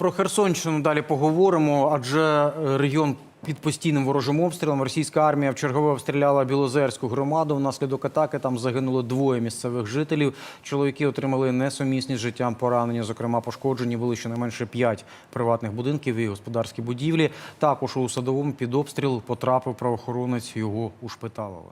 Про Херсонщину далі поговоримо, адже е, регіон під постійним ворожим обстрілом. Російська армія вчергове обстріляла Білозерську громаду. Внаслідок атаки там загинуло двоє місцевих жителів. Чоловіки отримали несумісні з життям поранення. Зокрема, пошкоджені були щонайменше п'ять приватних будинків і господарські будівлі. Також у садовому під обстріл потрапив правоохоронець. Його ушпиталили.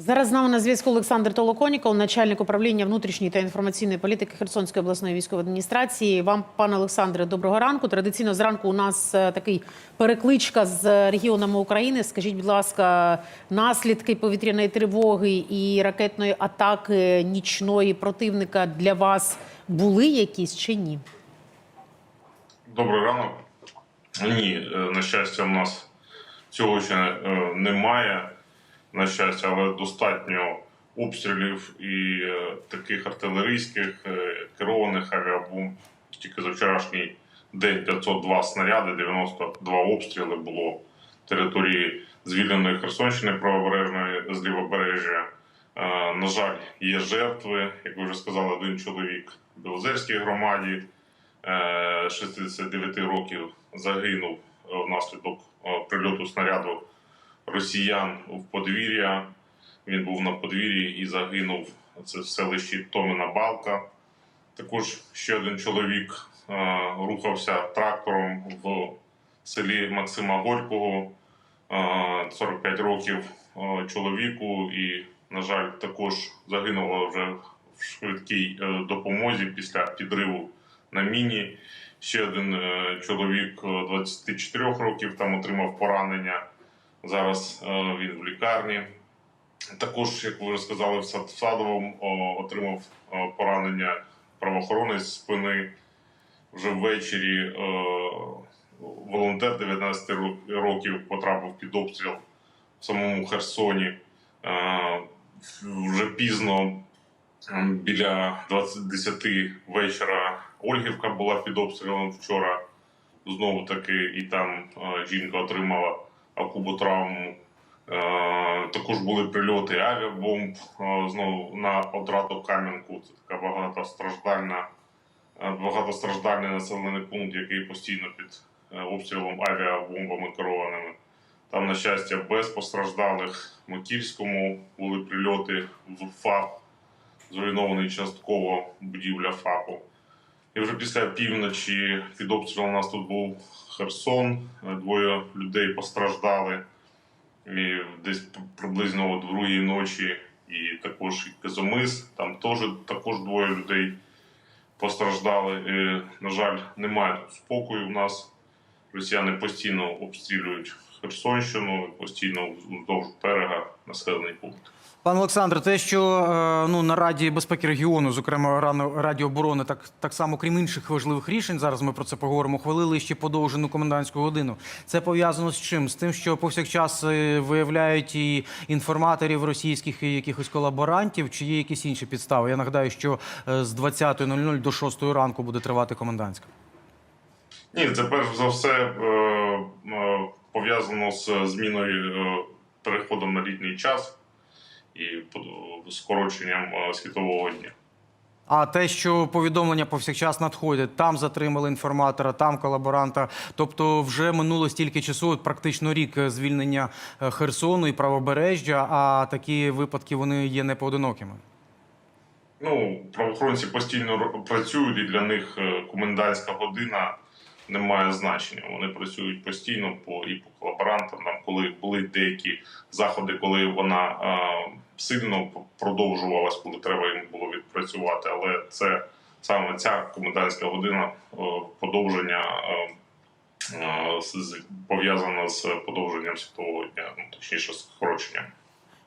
Зараз з нами на зв'язку Олександр Толоконіков, начальник управління внутрішньої та інформаційної політики Херсонської обласної військової адміністрації. Вам, пане Олександре, доброго ранку. Традиційно зранку у нас е, такий перекличка з регіонами України. Скажіть, будь ласка, наслідки повітряної тривоги і ракетної атаки нічної противника для вас були якісь чи ні? Добрий ранок. Ні, е, на щастя, в нас цього ще е, немає. На щастя, але достатньо обстрілів і е, таких артилерійських е, керованих авіабомб. Тільки за вчорашній день 502 снаряди, 92 обстріли було території звільненої Херсонщини правобережної з лівобережжя. Е, На жаль, є жертви, як ви вже сказали, один чоловік в Білозерській громаді. Е, 69 років загинув внаслідок прильоту снаряду росіян в подвір'я. Він був на подвір'ї і загинув. Це в селищі Томина Балка. Також ще один чоловік е, рухався трактором в селі Максима Горького. Е, 45 років е, чоловіку, і, на жаль, також загинуло вже в швидкій е, допомозі після підриву на міні. Ще один е, чоловік е, 24 років там отримав поранення. Зараз е, він в лікарні. Також, як ви сказали, в Сад- Садовому отримав е, поранення правоохоронець спини. Вже ввечері е, волонтер 19 років потрапив під обстріл в самому Херсоні. Вже пізно біля 20 вечора Ольгівка була під обстрілом вчора. Знову таки, і там жінка отримала акуботравму. Е, також були прильоти авіабомб е, знову на Одрату Кам'янку. Це така багатостраждальна, е, багатостраждальний населений пункт, який постійно під обстрілом авіабомбами керованими. Там, на щастя, без постраждалих в Маківському були прильоти в ФАП, зруйнований частково будівля ФАПу. І вже після півночі під обстрілом у нас тут був Херсон. Двоє людей постраждали. І десь приблизно о другій ночі, і також Казомис. Там теж також двоє людей постраждали. І, на жаль, немає тут спокою. У нас росіяни постійно обстрілюють Херсонщину, постійно вздовж берега населений пункт. Пане Олександре, те, що е, ну на Раді безпеки регіону, зокрема Раді оборони, так так само, крім інших важливих рішень, зараз ми про це поговоримо. Ухвалили ще подовжену комендантську годину. Це пов'язано з чим? З тим, що повсякчас е, виявляють і інформаторів російських і якихось колаборантів, чи є якісь інші підстави? Я нагадаю, що е, з 20.00 до 6 ранку буде тривати комендантська. Ні, це перш за все е, е, пов'язано з зміною е, переходом на літній час і скороченням е, світового дня. А те, що повідомлення повсякчас надходять, там затримали інформатора, там колаборанта. Тобто, вже минуло стільки часу, практично рік е, звільнення е, Херсону і правобережжя. А такі випадки вони є непоодинокими. Ну, правоохоронці постійно працюють, і для них е, комендантська година не має значення. Вони працюють постійно по і по колаборантам. Там, коли були деякі заходи, коли вона е, сильно продовжувалась, коли треба їм було відпрацювати. Але це саме ця комендантська година е, подовження. Е, е, пов'язана з подовженням світового дня, ну точніше, скороченням.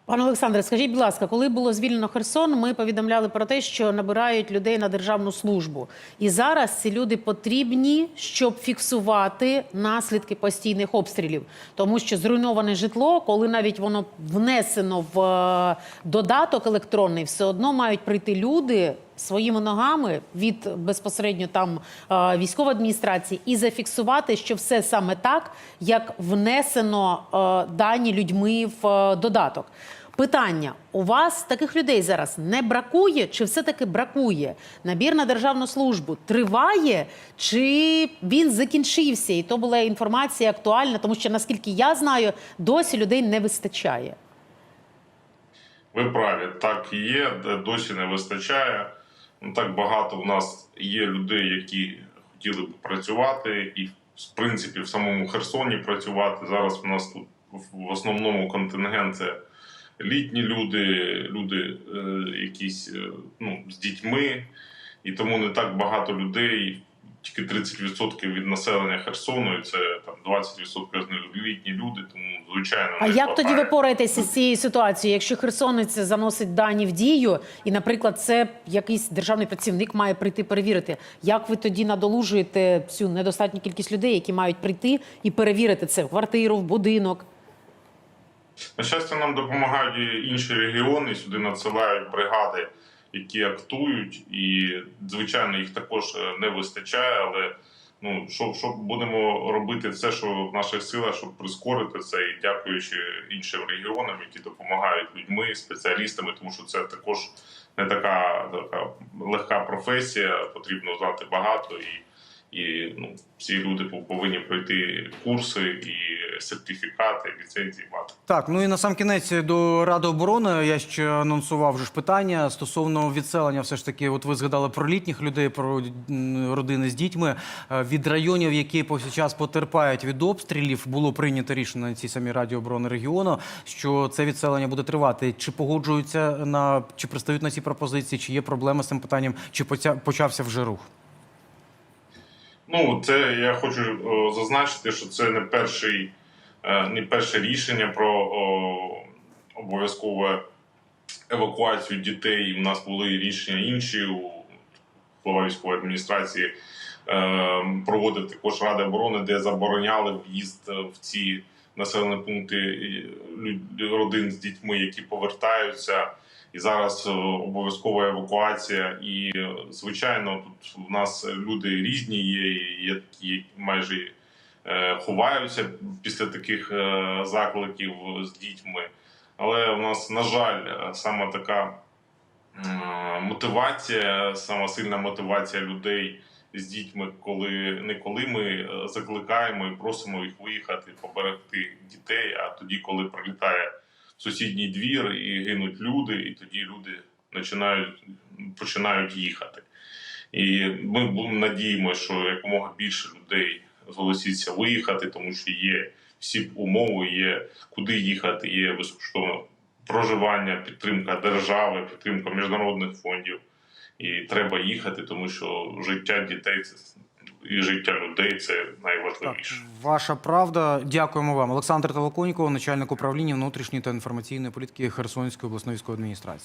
Пане Олександре, скажіть, будь ласка, коли було звільнено Херсон, ми повідомляли про те, що набирають людей на державну службу. І зараз ці люди потрібні, щоб фіксувати наслідки постійних обстрілів. Тому що зруйноване житло, коли навіть воно внесено в е, додаток електронний, все одно мають прийти люди своїми ногами від безпосередньо там е, військової адміністрації і зафіксувати, що все саме так, як внесено е, дані людьми в е, додаток. Питання: у вас таких людей зараз не бракує, чи все-таки бракує? Набір на державну службу триває, чи він закінчився? І то була інформація актуальна, тому що наскільки я знаю, досі людей не вистачає. Ви праві, так і є, досі не вистачає. Ну, так багато в нас є людей, які хотіли б працювати, і в принципі в самому Херсоні працювати. Зараз у нас тут в основному контингент це літні люди, люди е, якісь е, ну, з дітьми, і тому не так багато людей. Тільки 30% від населення Херсону, і це там 20% з них літні люди, тому звичайно. А як тоді ви пораєтеся з цією ситуацією, якщо херсонець заносить дані в дію, і, наприклад, це якийсь державний працівник має прийти перевірити? Як ви тоді надолужуєте цю недостатню кількість людей, які мають прийти і перевірити це в квартиру, в будинок? На щастя, нам допомагають інші регіони. Сюди надсилають бригади, які актують, і звичайно їх також е, не вистачає. Але ну що, що будемо робити все, що в наших силах, щоб прискорити це, і дякуючи іншим регіонам, які допомагають людьми, спеціалістами, тому що це також не така, така легка професія. Потрібно знати багато і. І ну, всі люди повинні пройти курси і сертифікати, ліцензії мати. Так, ну і на сам кінець до Ради оборони я ще анонсував вже ж питання стосовно відселення. Все ж таки, от ви згадали про літніх людей, про родини з дітьми. Е, Від районів, які повсякчас потерпають від обстрілів, було прийнято рішення на цій самій Раді оборони регіону, що це відселення буде тривати. Чи погоджуються на чи пристають на ці пропозиції, чи є проблеми з цим питанням, чи почався вже рух? Ну, це я хочу о, зазначити, що це не перший, е, не перше рішення про о, обов'язкову евакуацію дітей. У нас були рішення інші у голова військової адміністрації. е, Проводив також Ради оборони, де забороняли в'їзд е, в ці населені пункти е, родин з дітьми, які повертаються. І зараз е, обов'язкова евакуація. І е, звичайно, тут в нас люди різні є, є такі, майже е, ховаються після таких закликів з дітьми. Але у нас, на жаль, саме така мотивація, сама сильна мотивація людей з дітьми, коли не коли ми закликаємо і просимо їх виїхати, поберегти дітей, а тоді, коли прилітає сусідній двір і гинуть люди, і тоді люди починають, починають їхати. І ми надіємося, що якомога більше людей зголоситься виїхати, тому що є всі умови, є куди їхати, є безкоштовне проживання, підтримка держави, підтримка міжнародних фондів. І треба їхати, тому що життя дітей це і життя людей це Так, найважливіше. ваша правда. Дякуємо вам, Олександр Толоконько, начальник управління внутрішньої та інформаційної політики Херсонської обласної військової адміністрації.